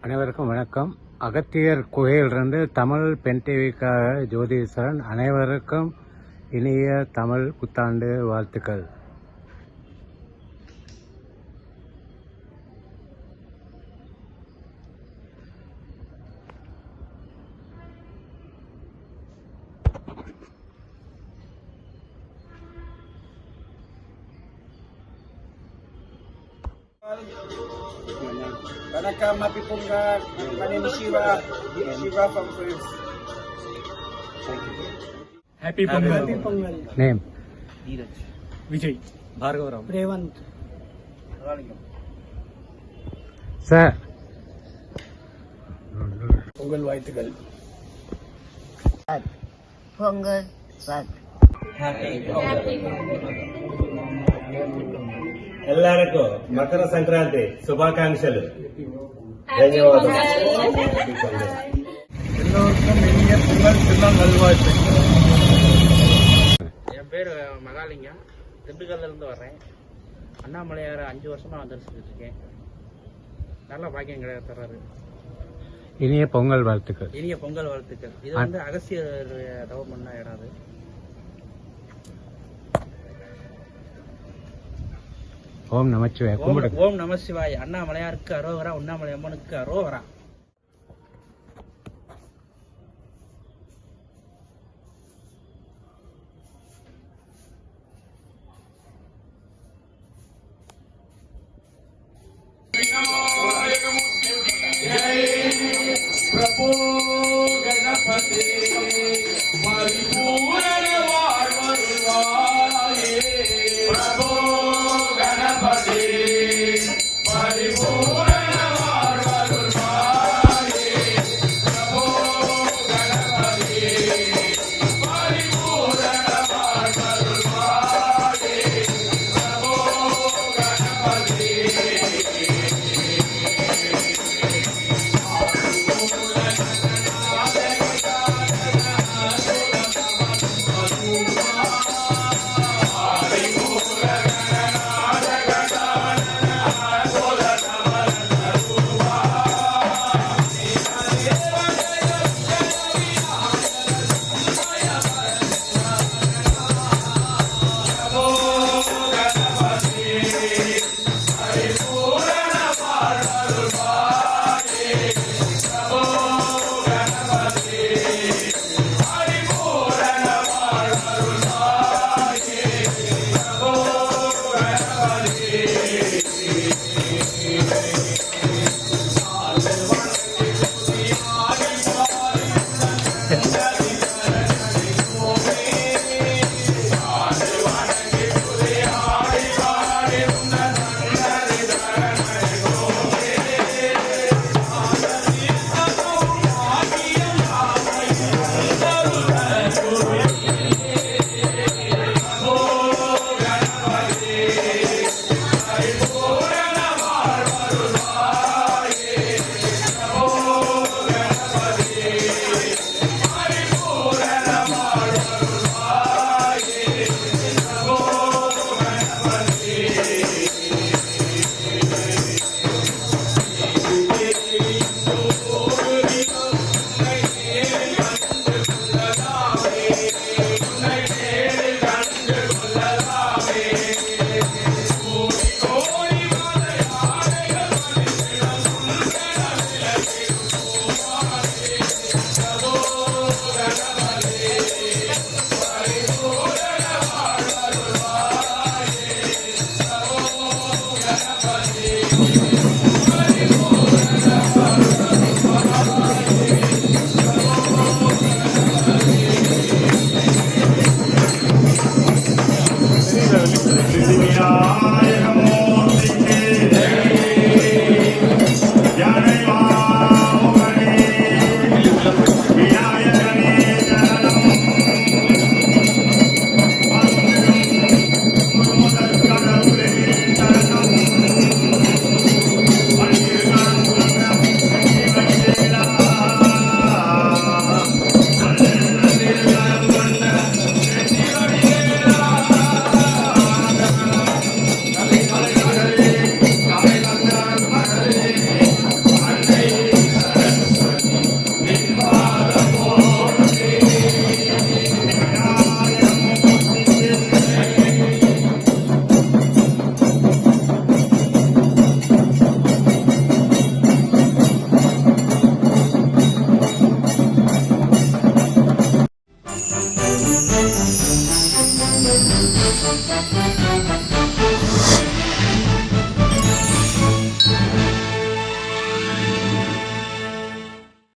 அனைவருக்கும் வணக்கம். அகத்தியர் குகையிலிருந்து தமிழ் பெண் டிவிக்காக ஜோதிசரன் அனைவருக்கும் இனிய தமிழ் புத்தாண்டு வாழ்த்துக்கள். Happy Pongal. Happy Pongal. Name? Diraj. Vijay. Bhargavaram. Prevant. Sir. Pongal Vaithigal. Pongal Vaithigal. Happy Pongal. ಎಲ್ಲರಿಗೂ ಮಕರ ಸಂಕ್ರಾಂತಿ ಶುಭಾಕಾಂಕ್ಷಲು ಧನ್ಯವಾದಗಳು எல்லோருக்கும் இனிய பொங்கல் திருநாள் நல்வாழ்த்துக்கள் என் பேர் மகாலிங்கம் திண்டுக்கல்ல இருந்து வர்றேன் அண்ணாமலையார் அஞ்சு வருஷமா தரிசிச்சுட்டு இருக்கேன் நல்ல பாக்கியம் கிடையாது தர்றாரு இனிய பொங்கல் வாழ்த்துக்கள் இனிய பொங்கல் வாழ்த்துக்கள் இது வந்து அகசியர் தவம் பண்ண இடம் அது ஓம் நமச்சிவாய. கும்பிடு. ஓம் நமசிவாய். அண்ணாமலையாருக்கு அரோகரா உண்ணாமலை அம்மனுக்கு அரோகரா. गणपते परिपूर्ण वार्वरुवाये Pra boca na parede, vale por Música